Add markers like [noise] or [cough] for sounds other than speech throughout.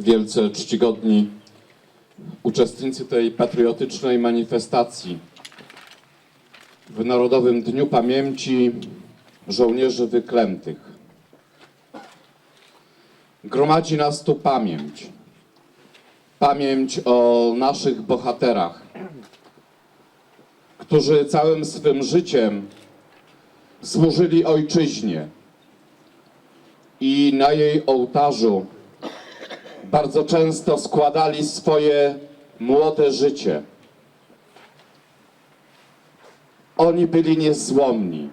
wielce czcigodni uczestnicy tej patriotycznej manifestacji w Narodowym Dniu Pamięci Żołnierzy Wyklętych. Gromadzi nas tu pamięć. Pamięć o naszych bohaterach, którzy całym swym życiem służyli ojczyźnie i na jej ołtarzu bardzo często składali swoje młode życie. Oni byli niezłomni.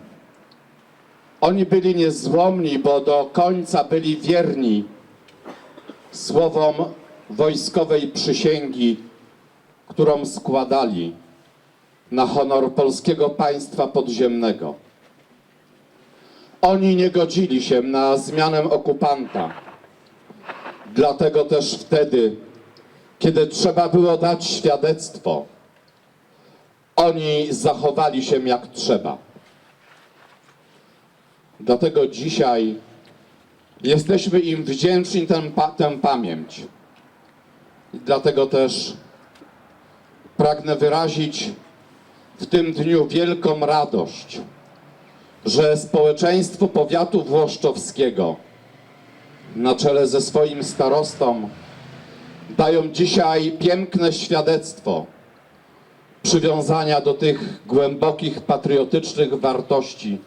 Oni byli niezłomni, bo do końca byli wierni słowom wojskowej przysięgi, którą składali na honor polskiego państwa podziemnego. Oni nie godzili się na zmianę okupanta. Dlatego też wtedy, kiedy trzeba było dać świadectwo, oni zachowali się jak trzeba. Dlatego dzisiaj jesteśmy im wdzięczni tę, tę pamięć. Dlatego też pragnę wyrazić w tym dniu wielką radość, że społeczeństwo powiatu włoszczowskiego na czele ze swoim starostą dają dzisiaj piękne świadectwo przywiązania do tych głębokich patriotycznych wartości,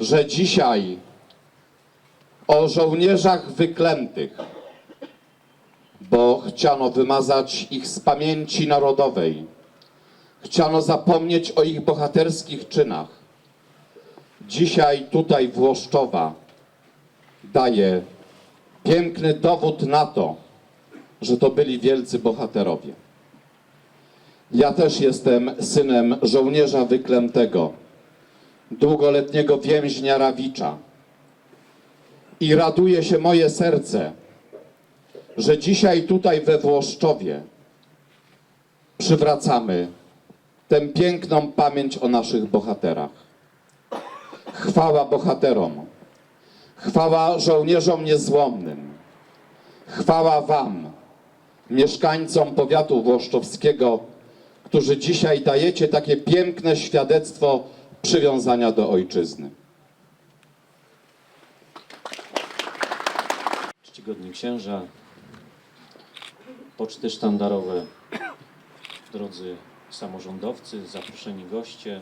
że dzisiaj o żołnierzach wyklętych, bo chciano wymazać ich z pamięci narodowej, chciano zapomnieć o ich bohaterskich czynach. Dzisiaj tutaj Włoszczowa daje piękny dowód na to, że to byli wielcy bohaterowie. Ja też jestem synem żołnierza wyklętego, długoletniego więźnia Rawicza. I raduje się moje serce, że dzisiaj tutaj we Włoszczowie przywracamy tę piękną pamięć o naszych bohaterach. Chwała bohaterom. Chwała żołnierzom niezłomnym. Chwała Wam, mieszkańcom powiatu włoszczowskiego, którzy dzisiaj dajecie takie piękne świadectwo przywiązania do ojczyzny. Czcigodni księża, poczty sztandarowe, drodzy samorządowcy, zaproszeni goście,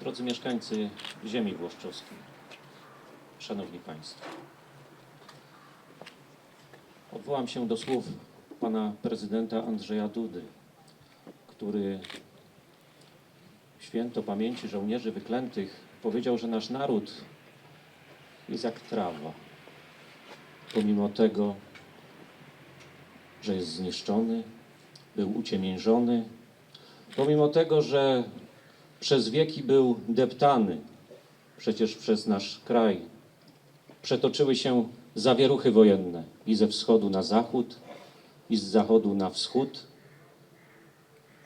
drodzy mieszkańcy ziemi włoszczowskiej, szanowni państwo. Odwołam się do słów pana prezydenta Andrzeja Dudy, który święto pamięci żołnierzy wyklętych powiedział, że nasz naród jest jak trawa pomimo tego, że jest zniszczony, był uciemiężony, pomimo tego, że przez wieki był deptany przecież przez nasz kraj, przetoczyły się zawieruchy wojenne i ze wschodu na zachód, i z zachodu na wschód,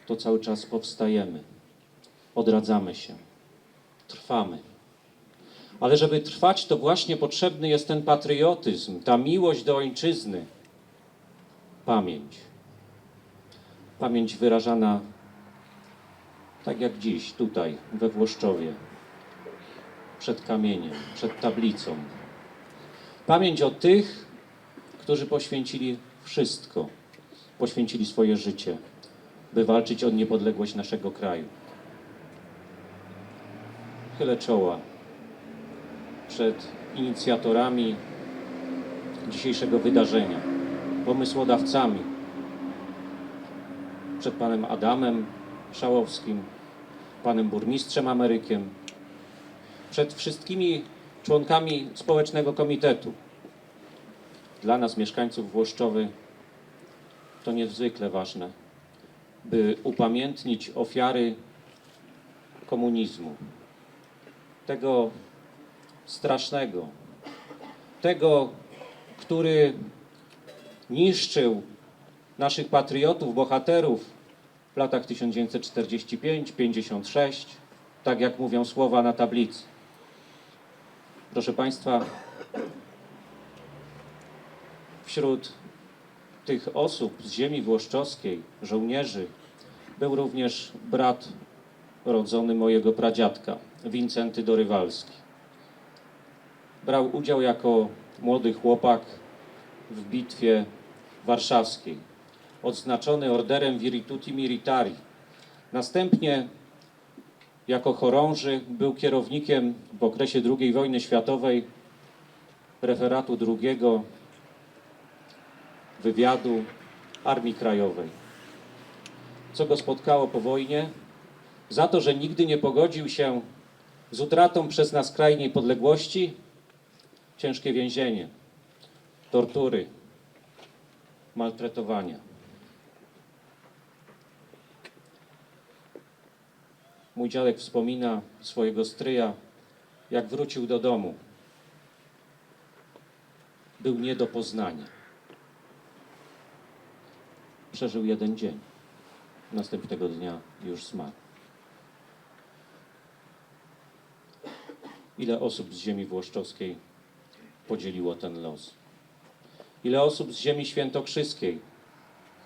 to cały czas powstajemy, odradzamy się, trwamy. Ale żeby trwać, to właśnie potrzebny jest ten patriotyzm, ta miłość do ojczyzny, pamięć. Pamięć wyrażana tak jak dziś, tutaj, we Włoszczowie, przed kamieniem, przed tablicą. Pamięć o tych, którzy poświęcili wszystko, poświęcili swoje życie, by walczyć o niepodległość naszego kraju. Chylę czoła przed inicjatorami dzisiejszego wydarzenia, pomysłodawcami, przed panem Adamem Szałowskim, panem burmistrzem Amerykiem, przed wszystkimi członkami społecznego komitetu. Dla nas, mieszkańców Włoszczowy, to niezwykle ważne, by upamiętnić ofiary komunizmu, tego strasznego, tego, który niszczył naszych patriotów, bohaterów w latach 1945-56, tak jak mówią słowa na tablicy. Proszę Państwa, wśród tych osób z ziemi włoszczowskiej, żołnierzy, był również brat rodzony mojego pradziadka, Wincenty Dorywalski. Brał udział jako młody chłopak w bitwie warszawskiej, odznaczony orderem Virtuti Militari. Następnie jako chorąży był kierownikiem w okresie II wojny światowej referatu drugiego wywiadu Armii Krajowej. Co go spotkało po wojnie? Za to, że nigdy nie pogodził się z utratą przez nas krajnej podległości, ciężkie więzienie, tortury, maltretowania. Mój dziadek wspomina swojego stryja, jak wrócił do domu. Był nie do poznania. Przeżył jeden dzień. Następnego dnia już zmarł. Ile osób z ziemi włoszczowskiej podzieliło ten los? Ile osób z ziemi świętokrzyskiej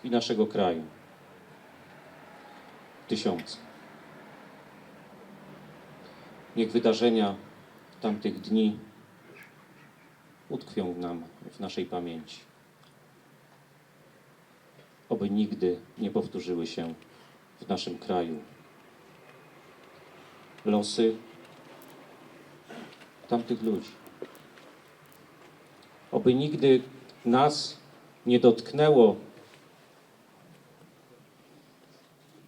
i naszego kraju? Tysiące. Niech wydarzenia tamtych dni utkwią nam w naszej pamięci. Oby nigdy nie powtórzyły się w naszym kraju. Losy tamtych ludzi. Oby nigdy nas nie dotknęło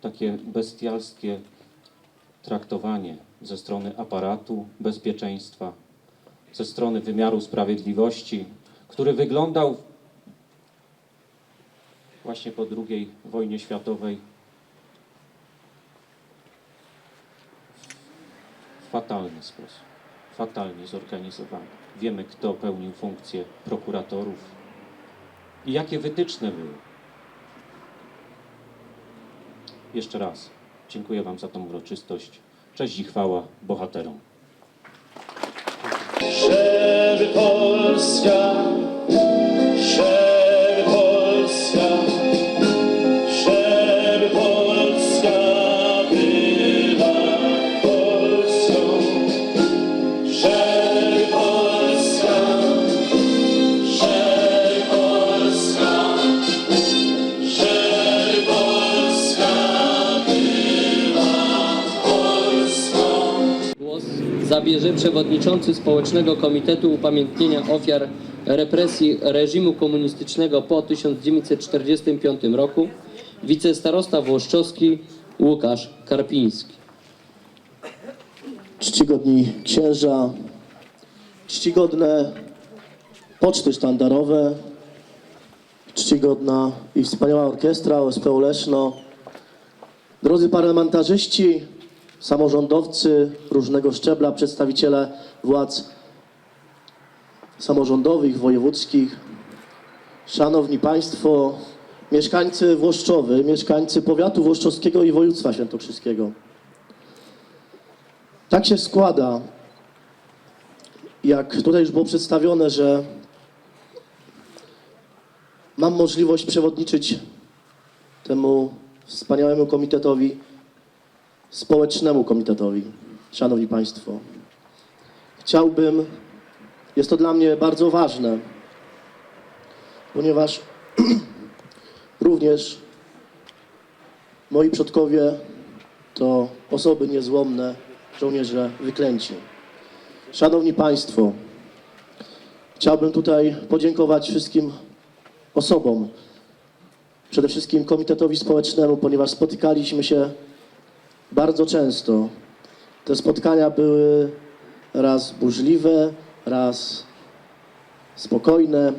takie bestialskie traktowanie ze strony aparatu bezpieczeństwa, ze strony wymiaru sprawiedliwości, który wyglądał właśnie po II wojnie światowej w fatalny sposób, fatalnie zorganizowany. Wiemy, kto pełnił funkcję prokuratorów i jakie wytyczne były. Jeszcze raz dziękuję Wam za tą uroczystość. Cześć i chwała bohaterom. Zabierze przewodniczący Społecznego Komitetu Upamiętnienia Ofiar Represji Reżimu Komunistycznego po 1945 roku, wicestarosta włoszczowski Łukasz Karpiński. czcigodni księża, czcigodne poczty sztandarowe, czcigodna i wspaniała orkiestra OSP Leszno, drodzy parlamentarzyści, samorządowcy różnego szczebla, przedstawiciele władz samorządowych, wojewódzkich, szanowni państwo, mieszkańcy Włoszczowy, mieszkańcy powiatu włoszczowskiego i województwa świętokrzyskiego. Tak się składa, jak tutaj już było przedstawione, że mam możliwość przewodniczyć temu wspaniałemu komitetowi, społecznemu komitetowi. Szanowni Państwo, chciałbym, jest to dla mnie bardzo ważne, ponieważ [clears throat] również moi przodkowie to osoby niezłomne, żołnierze wyklęci. Szanowni Państwo, chciałbym tutaj podziękować wszystkim osobom, przede wszystkim Komitetowi Społecznemu, ponieważ spotykaliśmy się bardzo często. Te spotkania były raz burzliwe, raz spokojne,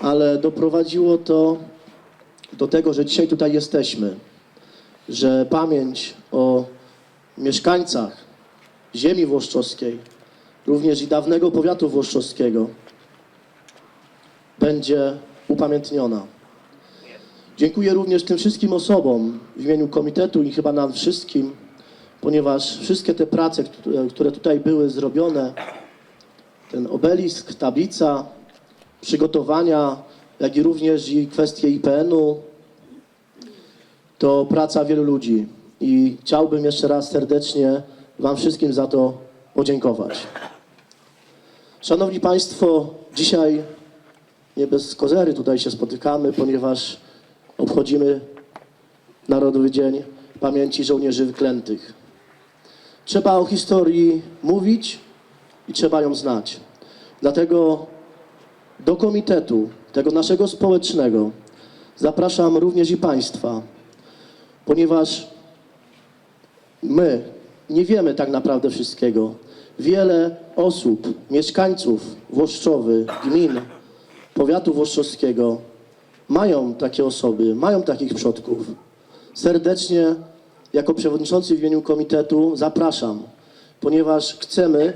ale doprowadziło to do tego, że dzisiaj tutaj jesteśmy, że pamięć o mieszkańcach ziemi włoszczowskiej, również i dawnego powiatu włoszczowskiego, będzie upamiętniona. Dziękuję również tym wszystkim osobom w imieniu komitetu i chyba nam wszystkim, ponieważ wszystkie te prace, które- tutaj były zrobione, ten obelisk, tablica, przygotowania jak i również i kwestie IPN-u, to praca wielu ludzi. I chciałbym jeszcze raz serdecznie Wam wszystkim za to podziękować. Szanowni Państwo, dzisiaj nie bez kozery tutaj się spotykamy, ponieważ obchodzimy Narodowy Dzień Pamięci Żołnierzy Wyklętych. Trzeba o historii mówić i trzeba ją znać. Dlatego do komitetu tego naszego społecznego zapraszam również i Państwa, ponieważ my nie wiemy tak naprawdę wszystkiego. Wiele osób, mieszkańców Włoszczowy, gmin, powiatu włoszczowskiego mają takie osoby, mają takich przodków. Serdecznie jako przewodniczący w imieniu komitetu zapraszam, ponieważ chcemy,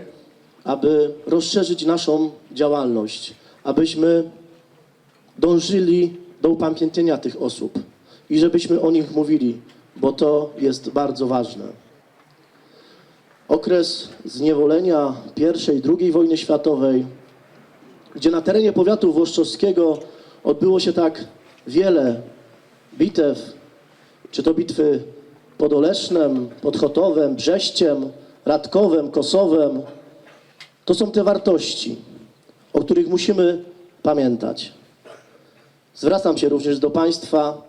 aby rozszerzyć naszą działalność, abyśmy dążyli do upamiętnienia tych osób i żebyśmy o nich mówili, bo to jest bardzo ważne. Okres zniewolenia I i II wojny światowej, gdzie na terenie powiatu włoszczowskiego odbyło się tak wiele bitew, czy to bitwy pod Olesznem, pod Chotowem, Brześciem, Radkowem, Kosowem, to są te wartości, o których musimy pamiętać. Zwracam się również do Państwa,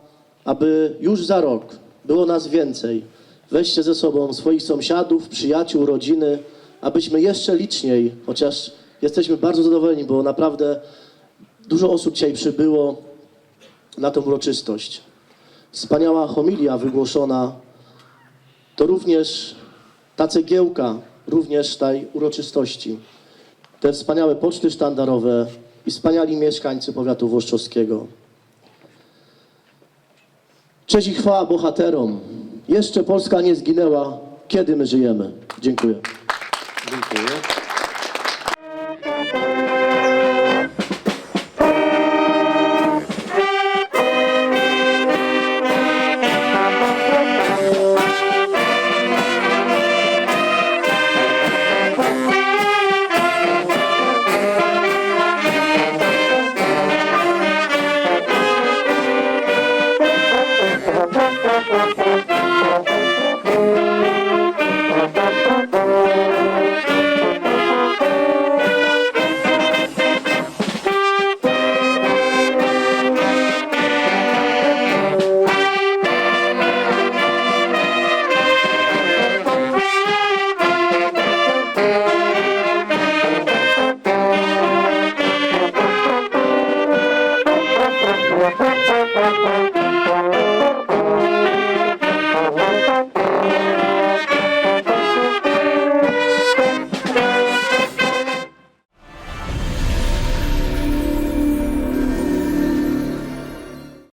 aby już za rok było nas więcej. Weźcie ze sobą swoich sąsiadów, przyjaciół, rodziny, abyśmy jeszcze liczniej, chociaż jesteśmy bardzo zadowoleni, bo naprawdę dużo osób dzisiaj przybyło na tę uroczystość. Wspaniała homilia wygłoszona, to również ta cegiełka, również tej uroczystości. Te wspaniałe poczty sztandarowe i wspaniali mieszkańcy powiatu włoszczowskiego. Cześć i chwała bohaterom. Jeszcze Polska nie zginęła, kiedy my żyjemy. Dziękuję. Dziękuję.